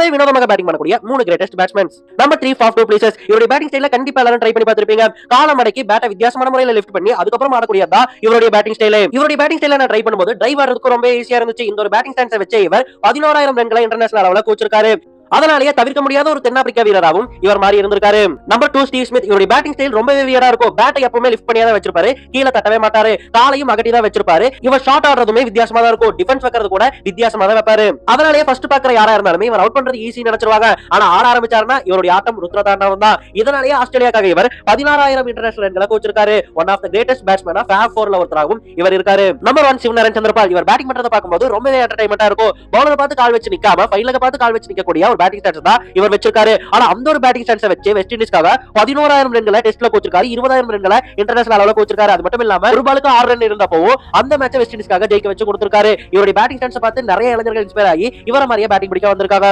ரொம்பவே வினோதமாக பேட்டிங் பண்ணக்கூடிய மூணு greatest batsmen number three Faf du Plessis இவருடைய பேட்டிங் ஸ்டைல கண்டிப்பா எல்லாரும் ட்ரை பண்ணி பார்த்திருப்பீங்க. காலம் மடக்கி பேட்டை வித்தியாசமான முறையில லிஃப்ட் பண்ணி அதுக்கப்புறம் ஆடக்கூடியதா இவருடைய பேட்டிங் ஸ்டைல இவருடைய பேட்டிங் ஸ்டைல நான் ட்ரை பண்ணும்போது டிரைவ் ஆடுறதுக்கு ரொம்ப ஈஸியா இருந்துச்சு. இந்த ஒரு பேட்டிங் ஸ்டான்ஸை வச்சு இவர் பதினோராயிரம் ரன்களை இன்டர்நேஷனல் அளவில் கோச்சிருக்காரு. அதனாலேயே தவிர்க்க முடியாத ஒரு தென்னாப்பிரிக்கா வீரராகவும் இவர் மாறி இருந்திருக்காரு. நம்பர் டூ ஸ்டீவ் ஸ்மித் இவருடைய பேட்டிங் ஸ்டைல் ரொம்பவே வியரா இருக்கும். பேட்டை எப்பவுமே லிஃப்ட் பண்ணியா தான் வச்சிருப்பாரு. கீழே தட்டவே மாட்டாரு. காலையும் அகட்டி தான் வச்சிருப்பாரு. இவர் ஷாட் ஆடுறதுமே வித்தியாசமா தான் இருக்கும். டிஃபென்ஸ் வைக்கிறது கூட வித்தியாசமா தான் வைப்பாரு. அதனாலேயே ஃபர்ஸ்ட் பாக்குற யாரா இருந்தாலுமே இவர் அவுட் பண்றது ஈஸி நினைச்சிருவாங்க. ஆனா ஆட ஆரம்பிச்சாருன்னா இவருடைய ஆட்டம் ருத்ரதாண்டவம் தான் இதனாலேயே ஆஸ்திரேலியாக்காக இவர் பதினாறாயிரம் இன்டர்நேஷனல் ரன்களை கோச்சிருக்காரு. ஒன் ஆஃப் த கிரேட்டஸ்ட் பேட்ஸ்மேனா ஃபேப் ஃபோர்ல ஒருத்தராகவும் இவர் இருக்காரு. Number one Shivnarine Chanderpaul. இவர் பேட்டிங் பண்றதை பார்க்கும்போது ரொம்பவே என்டர்டைன்மெண்டா இருக்கும். பவுலரை பார்த்து கால் வச்சு நிக்காம ஃபைனலுக்கு பார்த்து கால் வச்சு நிக்கக்கூடிய ஒரு பேட்டிங் ஸ்டான்ஸ் தான் இவர் வச்சிருக்காரு. ஆனா அந்த ஒரு பேட்டிங் ஸ்டான்ஸை வச்சு வெஸ்ட் இண்டீஸ்க்காக பதினோராயிரம் ரன்களை டெஸ்ட்ல கோச்சிருக்காரு. இருபதாயிரம் ரன்களை இன்டர்நேஷனல் அளவுல கோச்சிருக்காரு. அது மட்டும் இல்லாம ஒரு பாலுக்கு ஆறு ரன் இருந்தப்போ அந்த மேட்ச் வெஸ்ட் இண்டீஸ்க்காக ஜெயிக்க வச்சு கொடுத்திருக்காரு. இவருடைய பேட்டிங் ஸ்டான்ஸை பார்த்து நிறைய இளைஞர்கள் இன்ஸ்பயர் ஆகி இவர மாதிரியே பேட்டிங் பிடிக்க வந்திருக்காங்க.